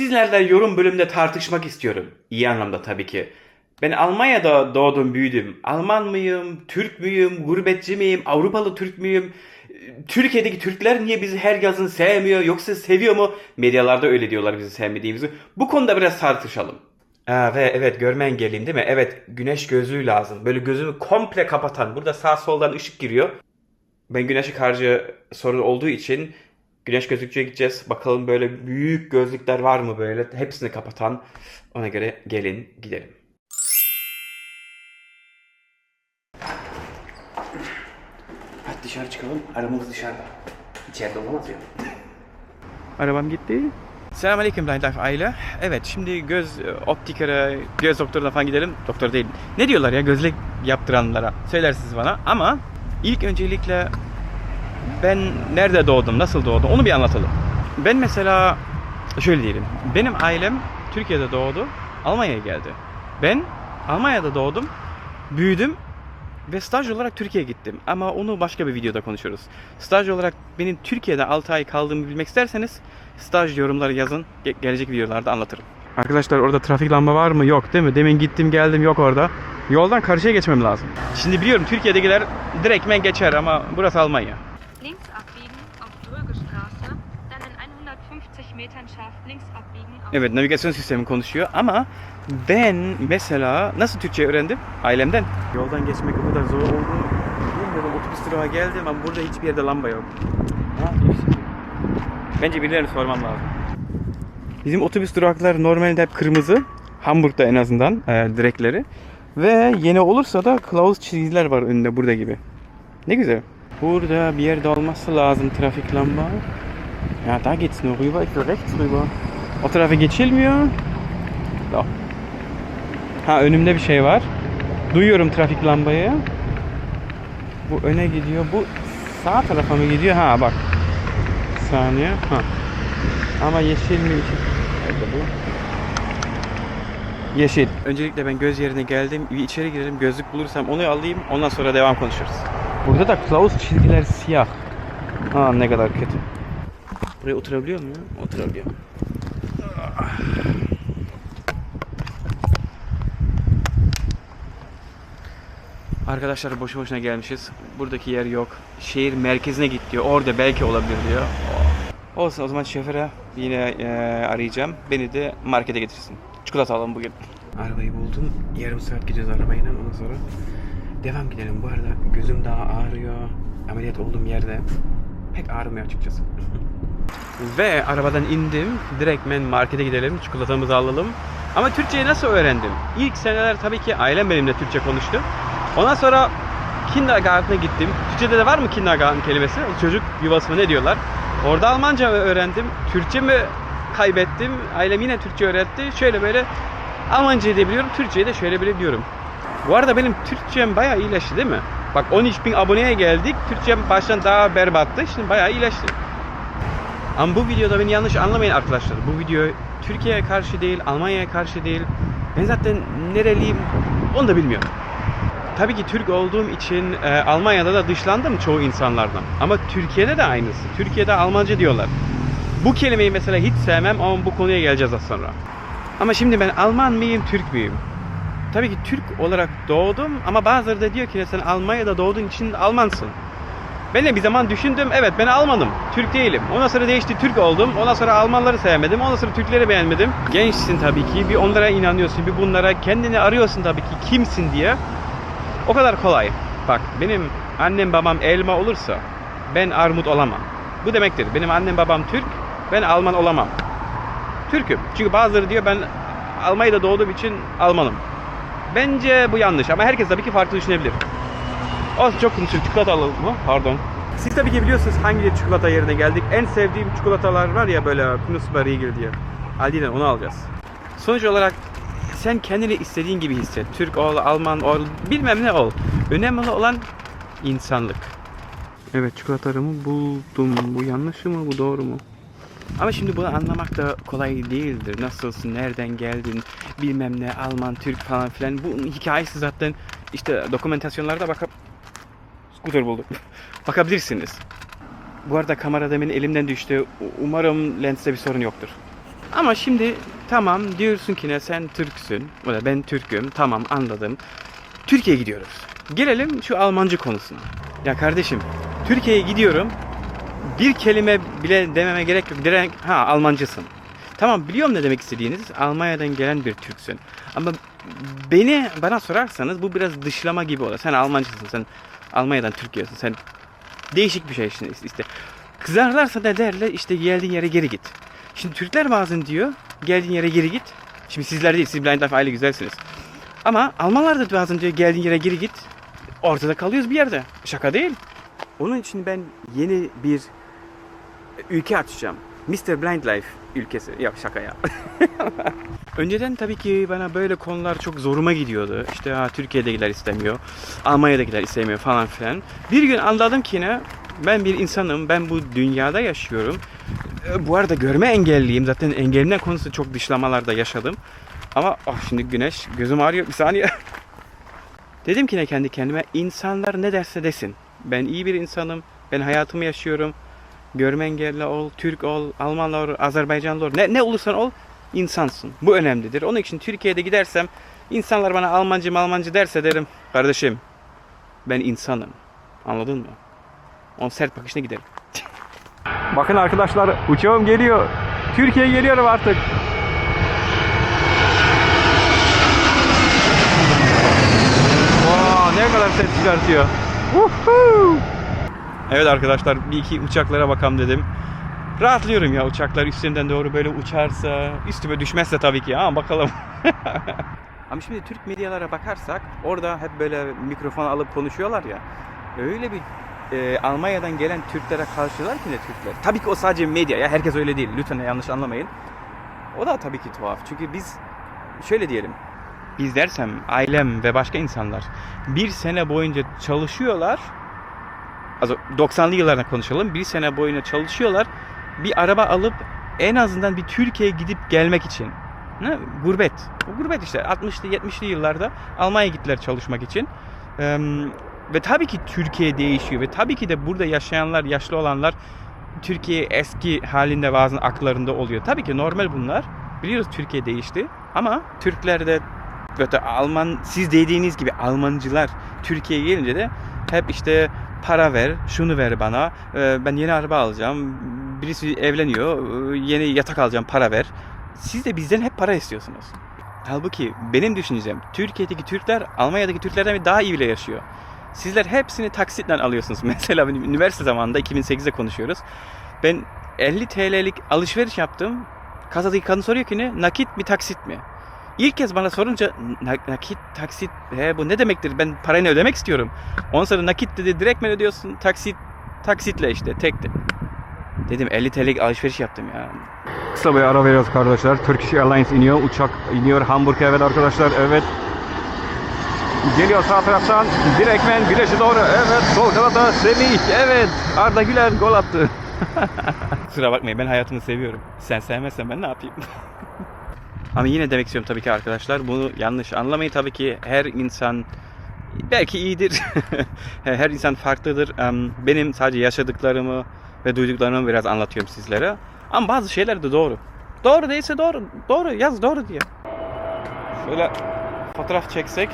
Sizlerle yorum bölümünde tartışmak istiyorum. İyi anlamda tabii ki. Ben Almanya'da doğdum, büyüdüm. Alman mıyım, Türk müyüm, gurbetçi miyim, Avrupalı Türk müyüm? Türkiye'deki Türkler niye bizi her yazın sevmiyor yoksa seviyor mu? Medyalarda öyle diyorlar bizi sevmediğimizi. Bu konuda biraz tartışalım. Aa, ve evet görme engelliyim değil mi? Evet güneş gözlüğü lazım. Böyle gözümü komple kapatan. Burada sağ soldan ışık giriyor. Ben güneş karşı sorun olduğu için güneş gözlükçüye gideceğiz. Bakalım böyle büyük gözlükler var mı böyle hepsini kapatan. Ona göre gelin gidelim. Hadi dışarı çıkalım. Arabamız dışarıda. İçeride olamaz ya. Arabam gitti. Selamünaleyküm Blind Life aile. Evet şimdi göz e, optikere, göz doktoruna falan gidelim. Doktor değil. Ne diyorlar ya gözlük yaptıranlara? Söylersiniz bana. Ama ilk öncelikle ben nerede doğdum, nasıl doğdum onu bir anlatalım. Ben mesela şöyle diyelim. Benim ailem Türkiye'de doğdu, Almanya'ya geldi. Ben Almanya'da doğdum, büyüdüm ve staj olarak Türkiye'ye gittim. Ama onu başka bir videoda konuşuruz. Staj olarak benim Türkiye'de 6 ay kaldığımı bilmek isterseniz staj yorumları yazın. Ge- gelecek videolarda anlatırım. Arkadaşlar orada trafik lamba var mı? Yok değil mi? Demin gittim geldim yok orada. Yoldan karşıya geçmem lazım. Şimdi biliyorum Türkiye'dekiler direktmen geçer ama burası Almanya. Links abbiegen auf Dröge Straße, dann in 150 Metern scharf links abbiegen auf Evet navigasyon sistemi konuşuyor ama ben mesela nasıl Türkçe öğrendim? Ailemden. Yoldan geçmek o kadar zor oldu. Bilmiyorum otobüs durağa geldim ama burada hiçbir yerde lamba yok. Ne yapayım şimdi? Bence birilerine sormam lazım. Bizim otobüs durakları normalde hep kırmızı. Hamburg'da en azından e, direkleri. Ve yeni olursa da kılavuz çizgiler var önünde burada gibi. Ne güzel. Burada bir yerde olması lazım trafik lamba. Ja, da geht's nur rüber. Ich will rechts rüber. O tarafa geçilmiyor. Da. Ha önümde bir şey var. Duyuyorum trafik lambayı. Bu öne gidiyor. Bu sağ tarafa mı gidiyor? Ha bak. Saniye. Ha. Ama yeşil mi? Nerede bu? Yeşil. Öncelikle ben göz yerine geldim. Bir içeri girelim. Gözlük bulursam onu alayım. Ondan sonra devam konuşuruz. Burada da kılavuz çizgiler siyah. Aa ne kadar kötü. Buraya oturabiliyor muyum? Oturabiliyor. Arkadaşlar boşu boşuna gelmişiz. Buradaki yer yok. Şehir merkezine git diyor. Orada belki olabilir diyor. Olsun o zaman şoföre yine e, arayacağım. Beni de markete getirsin. Çikolata alalım bugün. Arabayı buldum. Yarım saat gidiyoruz arabayla. Ondan sonra devam gidelim. Bu arada gözüm daha ağrıyor. Ameliyat olduğum yerde pek ağrımıyor açıkçası. Ve arabadan indim. Direktmen markete gidelim. Çikolatamızı alalım. Ama Türkçeyi nasıl öğrendim? İlk seneler tabii ki ailem benimle Türkçe konuştu. Ondan sonra kindergarten'a gittim. Türkçe'de de var mı kindergarten kelimesi? Çocuk yuvası mı ne diyorlar? Orada Almanca öğrendim. Türkçe mi kaybettim? Ailem yine Türkçe öğretti. Şöyle böyle Almancayı da biliyorum. Türkçeyi de şöyle bile biliyorum. Bu arada benim Türkçem bayağı iyileşti değil mi? Bak 13 bin aboneye geldik. Türkçem baştan daha berbattı. Şimdi bayağı iyileşti. Ama bu videoda beni yanlış anlamayın arkadaşlar. Bu video Türkiye'ye karşı değil, Almanya'ya karşı değil. Ben zaten nereliyim onu da bilmiyorum. Tabii ki Türk olduğum için e, Almanya'da da dışlandım çoğu insanlardan. Ama Türkiye'de de aynısı. Türkiye'de Almanca diyorlar. Bu kelimeyi mesela hiç sevmem ama bu konuya geleceğiz az sonra. Ama şimdi ben Alman mıyım, Türk müyüm? Tabii ki Türk olarak doğdum ama bazıları da diyor ki sen Almanya'da doğduğun için Almansın. Ben de bir zaman düşündüm evet ben Almanım. Türk değilim. Ondan sonra değişti Türk oldum. Ondan sonra Almanları sevmedim. Ondan sonra Türkleri beğenmedim. Gençsin tabii ki. Bir onlara inanıyorsun. Bir bunlara kendini arıyorsun tabii ki kimsin diye. O kadar kolay. Bak benim annem babam elma olursa ben armut olamam. Bu demektir. Benim annem babam Türk. Ben Alman olamam. Türk'üm. Çünkü bazıları diyor ben Almanya'da doğduğum için Almanım. Bence bu yanlış ama herkes tabii ki farklı düşünebilir. Olsun çok konuşuyor. Çikolata alalım mı? Pardon. Siz tabii ki biliyorsunuz hangi çikolata yerine geldik. En sevdiğim çikolatalar var ya böyle Knusper Riegel diye. Aldi'den onu alacağız. Sonuç olarak sen kendini istediğin gibi hisset. Türk ol, Alman ol, bilmem ne ol. Önemli olan insanlık. Evet çikolatamı buldum. Bu yanlış mı? Bu doğru mu? Ama şimdi bunu anlamak da kolay değildir. Nasılsın, nereden geldin, bilmem ne, Alman, Türk falan filan. Bu hikayesi zaten işte dokumentasyonlarda bakıp scooter buldum. Bakabilirsiniz. Bu arada kamera demin elimden düştü. Umarım lenste bir sorun yoktur. Ama şimdi tamam diyorsun ki ne sen Türksün. O da ben Türk'üm. Tamam anladım. Türkiye'ye gidiyoruz. Gelelim şu Almancı konusuna. Ya kardeşim Türkiye'ye gidiyorum. Bir kelime bile dememe gerek yok. Direkt ha Almancısın. Tamam biliyorum ne demek istediğiniz. Almanya'dan gelen bir Türksün. Ama beni bana sorarsanız bu biraz dışlama gibi olur. Sen Almancısın. Sen Almanya'dan Türkiye'sin. Sen değişik bir şey işte. Kızarlarsa da derler işte geldiğin yere geri git. Şimdi Türkler bazen diyor geldiğin yere geri git. Şimdi sizler değil siz Blind Life aile güzelsiniz. Ama Almanlar da bazen diyor geldiğin yere geri git. Ortada kalıyoruz bir yerde. Şaka değil. Onun için ben yeni bir ülke açacağım. Mr. Blind Life ülkesi. Yok şaka ya. Önceden tabii ki bana böyle konular çok zoruma gidiyordu. İşte ha, Türkiye'dekiler istemiyor, Almanya'dakiler istemiyor falan filan. Bir gün anladım ki ne? Ben bir insanım, ben bu dünyada yaşıyorum. E, Bu arada görme engelliyim. Zaten engelimden konusu çok dışlamalarda yaşadım. Ama ah şimdi güneş, gözüm ağrıyor. Bir saniye. Dedim ki ne kendi kendime, insanlar ne derse desin. Ben iyi bir insanım, ben hayatımı yaşıyorum. Görme engelli ol, Türk ol, Alman ol, Azerbaycanlı ol, ne, ne olursan ol insansın. Bu önemlidir. Onun için Türkiye'de gidersem insanlar bana Almancı Almancı derse derim kardeşim ben insanım. Anladın mı? Onun sert bakışına giderim. Bakın arkadaşlar uçağım geliyor. Türkiye geliyorum artık. Wow, ne kadar ses çıkartıyor. Woohoo! Evet arkadaşlar bir iki uçaklara bakalım dedim. Rahatlıyorum ya uçaklar üstünden doğru böyle uçarsa, üstüme düşmezse tabii ki ama bakalım. Ama şimdi Türk medyalara bakarsak orada hep böyle mikrofon alıp konuşuyorlar ya. Öyle bir e, Almanya'dan gelen Türklere karşılar ki ne Türkler. Tabii ki o sadece medya ya herkes öyle değil. Lütfen yanlış anlamayın. O da tabii ki tuhaf. Çünkü biz şöyle diyelim. Biz dersem ailem ve başka insanlar bir sene boyunca çalışıyorlar. Az 90'lı yıllardan konuşalım. Bir sene boyunca çalışıyorlar. Bir araba alıp en azından bir Türkiye'ye gidip gelmek için. Ne? Gurbet. Bu gurbet işte 60'lı 70'li yıllarda Almanya'ya gittiler çalışmak için. Eee, ve tabii ki Türkiye değişiyor ve tabii ki de burada yaşayanlar, yaşlı olanlar Türkiye eski halinde bazen aklarında oluyor. Tabii ki normal bunlar. Biliyoruz Türkiye değişti ama Türkler de Böyle Alman siz dediğiniz gibi Almancılar Türkiye'ye gelince de hep işte para ver, şunu ver bana, e, ben yeni araba alacağım, birisi evleniyor, e, yeni yatak alacağım, para ver. Siz de bizden hep para istiyorsunuz. Halbuki benim düşüncem Türkiye'deki Türkler Almanya'daki Türklerden daha iyi bile yaşıyor. Sizler hepsini taksitle alıyorsunuz. Mesela benim üniversite zamanında 2008'de konuşuyoruz. Ben 50 TL'lik alışveriş yaptım. Kasadaki kadın soruyor ki ne? Nakit mi taksit mi? İlk kez bana sorunca "Na- nakit, taksit, he bu ne demektir? Ben parayı ödemek istiyorum. Ondan sonra nakit dedi, direkt mi ödüyorsun? Taksit, taksitle işte, tekti. Dedim 50 TL'lik alışveriş yaptım ya. Kısa bir ara veriyoruz arkadaşlar. Turkish Airlines iniyor, uçak iniyor Hamburg'a evet arkadaşlar, evet. Geliyor sağ taraftan direktmen güneşe doğru. Evet sol kanata Semih. Evet Arda Güler gol attı. Kusura bakmayın ben hayatımı seviyorum. Sen sevmezsen ben ne yapayım? Ama yine demek istiyorum tabii ki arkadaşlar. Bunu yanlış anlamayın. Tabii ki her insan belki iyidir. her insan farklıdır. Benim sadece yaşadıklarımı ve duyduklarımı biraz anlatıyorum sizlere. Ama bazı şeyler de doğru. Doğru değilse doğru. Doğru yaz doğru diye. Şöyle fotoğraf çeksek.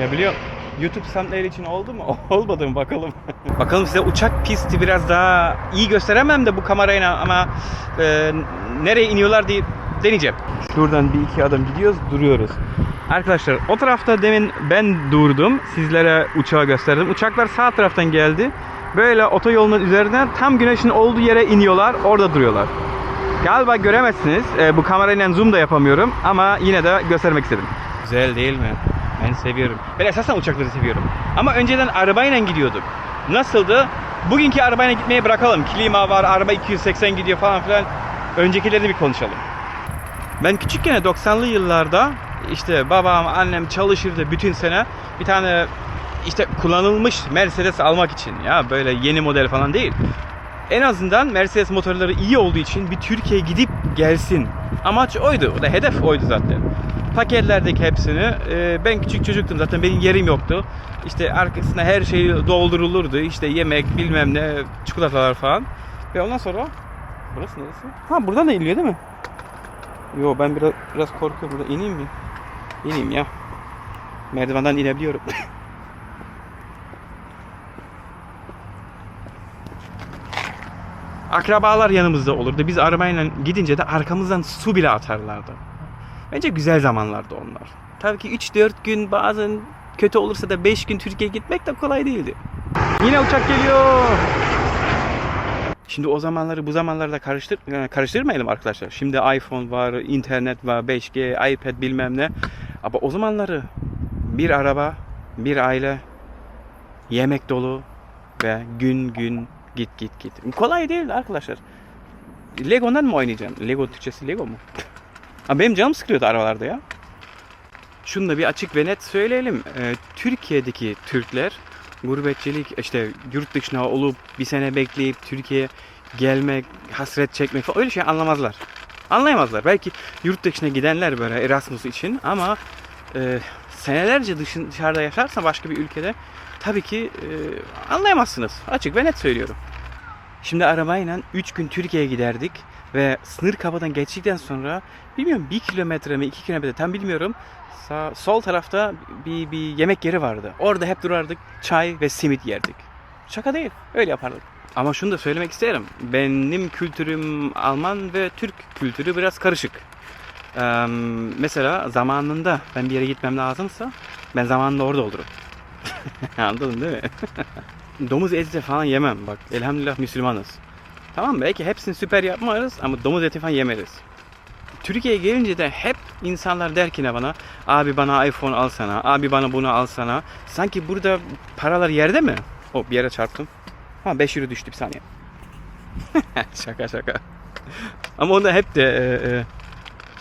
Ya biliyor YouTube thumbnail için oldu mu? Olmadı mı bakalım. bakalım size uçak pisti biraz daha iyi gösteremem de bu kamerayla ama e, nereye iniyorlar diye deneyeceğim. Şuradan bir iki adım gidiyoruz, duruyoruz. Arkadaşlar o tarafta demin ben durdum. Sizlere uçağı gösterdim. Uçaklar sağ taraftan geldi. Böyle otoyolun üzerinden tam güneşin olduğu yere iniyorlar. Orada duruyorlar. Galiba göremezsiniz. E, bu kamerayla zoom da yapamıyorum ama yine de göstermek istedim. Güzel değil mi? Ben seviyorum. Ben esasen uçakları seviyorum. Ama önceden arabayla gidiyorduk. Nasıldı? Bugünkü arabayla gitmeyi bırakalım. Klima var, araba 280 gidiyor falan filan. Öncekileri bir konuşalım. Ben küçükken 90'lı yıllarda işte babam, annem çalışırdı bütün sene. Bir tane işte kullanılmış Mercedes almak için ya böyle yeni model falan değil. En azından Mercedes motorları iyi olduğu için bir Türkiye gidip gelsin. Amaç oydu. O da hedef oydu zaten. Paketlerdik hepsini. Ee, ben küçük çocuktum zaten. Benim yerim yoktu. İşte arkasına her şey doldurulurdu. İşte yemek bilmem ne çikolatalar falan. Ve ondan sonra burası neresi? Ha buradan da iniliyor değil mi? Yo ben biraz biraz korkuyorum burada. İneyim mi? İneyim ya. Merdivenden inebiliyorum. Akrabalar yanımızda olurdu. Biz arabayla gidince de arkamızdan su bile atarlardı. Bence güzel zamanlardı onlar. Tabii ki 3-4 gün bazen kötü olursa da 5 gün Türkiye'ye gitmek de kolay değildi. Yine uçak geliyor. Şimdi o zamanları bu zamanlarda karıştır e, karıştırmayalım arkadaşlar. Şimdi iPhone var, internet var, 5G, iPad bilmem ne. Ama o zamanları bir araba, bir aile, yemek dolu ve gün gün git git git. Kolay değil arkadaşlar. Lego'dan mı oynayacaksın? Lego Türkçesi Lego mu? Ama benim canım sıkılıyordu arabalarda ya. Şunu da bir açık ve net söyleyelim. Ee, Türkiye'deki Türkler gurbetçilik işte yurt dışına olup bir sene bekleyip Türkiye'ye gelmek, hasret çekmek falan öyle şey anlamazlar. Anlayamazlar. Belki yurt dışına gidenler böyle Erasmus için ama e, senelerce dışarıda yaşarsa başka bir ülkede tabii ki e, anlayamazsınız. Açık ve net söylüyorum. Şimdi arabayla 3 gün Türkiye'ye giderdik ve sınır kapıdan geçtikten sonra bilmiyorum 1 kilometre mi 2 kilometre tam bilmiyorum. Sağ, sol tarafta bir, bir yemek yeri vardı. Orada hep durardık çay ve simit yerdik. Şaka değil öyle yapardık. Ama şunu da söylemek isterim. Benim kültürüm Alman ve Türk kültürü biraz karışık. Eee, mesela zamanında ben bir yere gitmem lazımsa ben zamanında orada olurum. Anladın değil mi? domuz eti falan yemem. Bak elhamdülillah Müslümanız. Tamam belki hepsini süper yapmayız ama domuz eti falan yemeriz. Türkiye'ye gelince de hep insanlar der ki ne bana abi bana iPhone alsana, abi bana bunu alsana. Sanki burada paralar yerde mi? O bir yere çarptım. Ha 5 euro düştü bir saniye. şaka şaka. Ama onda hep de e, e,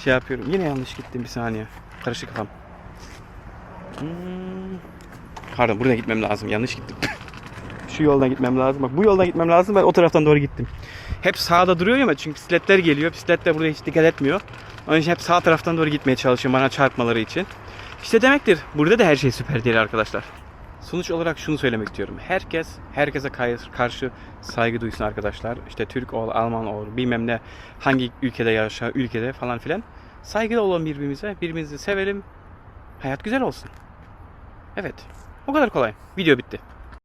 şey yapıyorum. Yine yanlış gittim bir saniye. Karışık kafam. Hmm. Pardon buradan gitmem lazım. Yanlış gittim. Şu yoldan gitmem lazım. Bak bu yoldan gitmem lazım. Ben o taraftan doğru gittim. Hep sağda duruyor ya çünkü bisikletler geliyor. Bisikletler burada hiç dikkat etmiyor. Onun için hep sağ taraftan doğru gitmeye çalışıyorum bana çarpmaları için. İşte demektir. Burada da her şey süper değil arkadaşlar. Sonuç olarak şunu söylemek istiyorum. Herkes herkese karşı saygı duysun arkadaşlar. İşte Türk ol, Alman ol, bilmem ne hangi ülkede yaşa, ülkede falan filan. Saygılı olalım birbirimize. Birbirimizi sevelim. Hayat güzel olsun. Evet. O kadar kolay. Video bitti.